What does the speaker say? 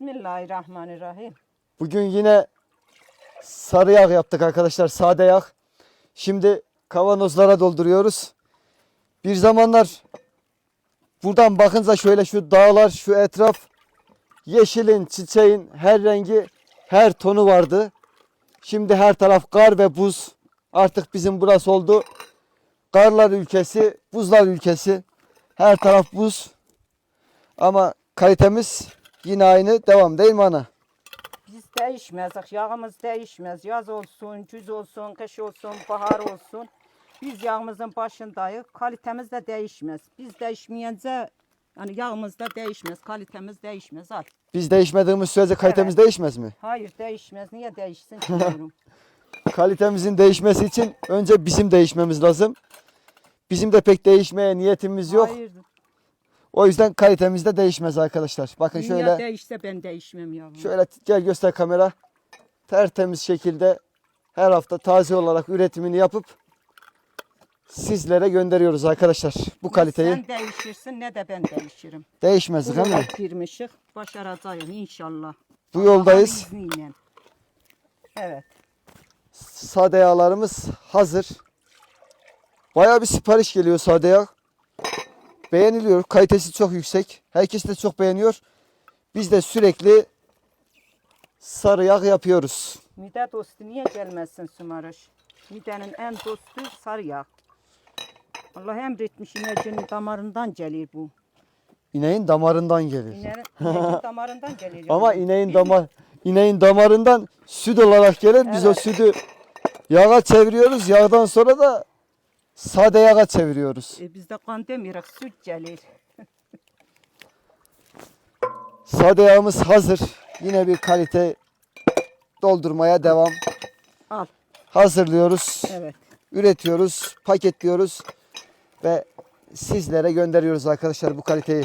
Bismillahirrahmanirrahim. Bugün yine sarı yağ yaptık arkadaşlar. Sade yağ. Şimdi kavanozlara dolduruyoruz. Bir zamanlar buradan bakınca şöyle şu dağlar, şu etraf yeşilin, çiçeğin her rengi, her tonu vardı. Şimdi her taraf kar ve buz. Artık bizim burası oldu. Karlar ülkesi, buzlar ülkesi. Her taraf buz. Ama kalitemiz yine aynı devam değil mi ana? Biz değişmezdik, yağımız değişmez. Yaz olsun, güz olsun, kış olsun, bahar olsun. Biz yağımızın başındayız. Kalitemiz de değişmez. Biz değişmeyince yani yağımız da değişmez, kalitemiz değişmez. Al. Biz değişmediğimiz sürece kalitemiz değişmez mi? Hayır değişmez. Niye değişsin ki diyorum. Kalitemizin değişmesi için önce bizim değişmemiz lazım. Bizim de pek değişmeye niyetimiz yok. Hayır. O yüzden kalitemiz de değişmez arkadaşlar. Bakın Dünya şöyle değişse ben değişmem yavrum. şöyle gel göster kamera. Tertemiz şekilde her hafta taze olarak üretimini yapıp sizlere gönderiyoruz arkadaşlar. Bu kaliteyi Ne sen değişirsin ne de ben değişirim. değişmez değil mi? girmişik. Başaracağız inşallah. Bu yoldayız. Allah'ın. Evet. Sade yağlarımız hazır. Bayağı bir sipariş geliyor sade yağ. Beğeniliyor. Kalitesi çok yüksek. Herkes de çok beğeniyor. Biz de sürekli sarı yağ yapıyoruz. Mide dostu niye gelmezsin Sümarış? Midenin en dostu sarı yağ. Allah emretmiş inecinin damarından gelir bu. İneğin damarından gelir. İneğin, ineğin damarından gelir. Ama ineğin damar ineğin damarından süt olarak gelir. Biz o Evet. sütü yağa çeviriyoruz. Yağdan sonra da sade yağa çeviriyoruz. E, bizde kan demiyoruz, süt gelir. Sade yağımız hazır. Yine bir kalite doldurmaya devam. Al. Hazırlıyoruz. Evet. üretiyoruz, paketliyoruz ve sizlere gönderiyoruz arkadaşlar bu kaliteyi.